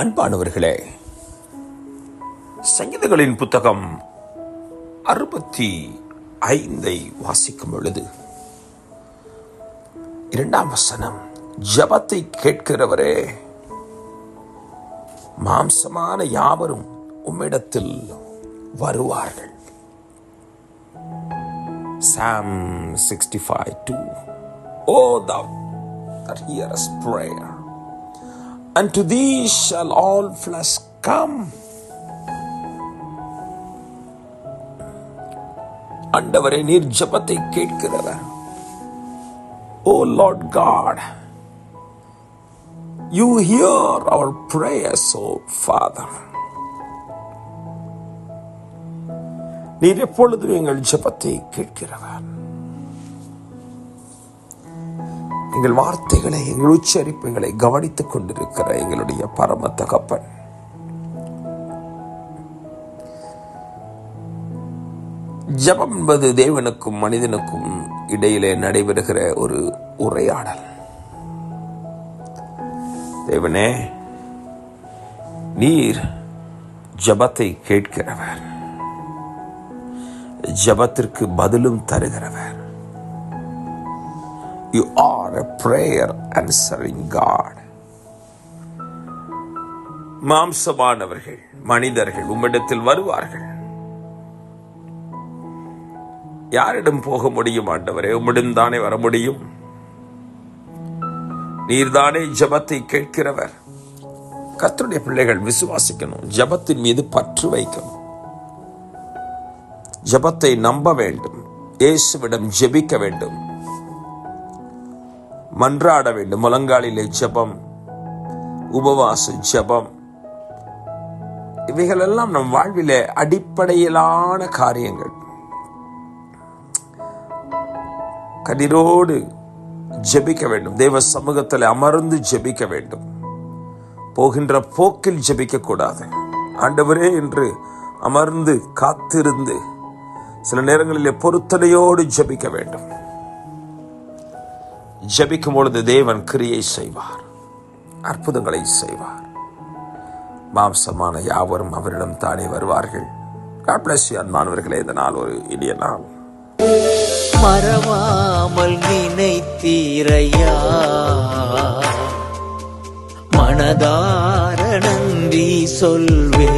அன்பானவர்களே சங்கீதங்களின் புத்தகம் அறுபத்தி ஐந்தை வாசிக்கும் பொழுது இரண்டாம் வசனம் ஜபத்தை கேட்கிறவரே மாம்சமான யாவரும் உம்மிடத்தில் வருவார்கள். Psalm 65 2 Oh, thou that hearest prayer, and to thee shall all flesh come. ஆண்டவரே நீர் ஜபத்தை கேட்கிறவர். O Lord God you hear our prayers O Father நீர் எப்பொழுதும் எங்கள் ஜபத்தை கேட்கிறவர். எங்கள் வார்த்தைகளை எங்கள் உச்சரிப்புகளை கவனித்துக் கொண்டிருக்கிற எங்களுடைய பரம தகப்பன். ஜபம் என்பது தேவனுக்கும் மனிதனுக்கும் இடையிலே நடைபெறுகிற ஒரு உரையாடல். தேவனே நீர் ஜபத்தை கேட்கிறவர். ஜபத்திற்கு பதிலும் தருகிறவர். You are a prayer answering God மாம்சமானவர்கள் மனிதர்கள் உம்மிடத்தில் வருவார்கள். யாரிடம் போக முடியும் ஆண்டவரே? உம்மிடம் தானே வர முடியும். நீர்தானே ஜபத்தை கேட்கிறவர். கத்தருடைய பிள்ளைகள் விசுவாசிக்கணும் ஜபத்தின் மீது பற்று வைக்கணும். ஜபத்தை நம்ப வேண்டும் இயேசுவிடம் ஜெபிக்க வேண்டும். மன்றாட வேண்டும். முழங்காலிலே ஜெபம் உபவாச ஜபம். இவைகளெல்லாம் நம் வாழ்விலே அடிப்படையிலான காரியங்கள். கண்ணீரோடு ஜெபிக்க வேண்டும். தேவ சமூகத்தில் அமர்ந்து ஜெபிக்க வேண்டும். போகின்ற போக்கில் ஜெபிக்க கூடாது ஆண்டவரே என்று அமர்ந்து காத்திருந்து சில நேரங்களிலே பொருத்தனையோடு ஜெபிக்க வேண்டும். ஜபிக்கும் பொழுது தேவன் கிரியை செய்வார் அற்புதங்களை செய்வார். மாம்சமான யாவரும் அவரிடம் தானே வருவார்கள். God bless அன்பானவர்களே இந்த நாள் ஒரு இனிய நாள். மறவாமல் நினைத்தீரையா? மனதார நன்றி சொல்வே.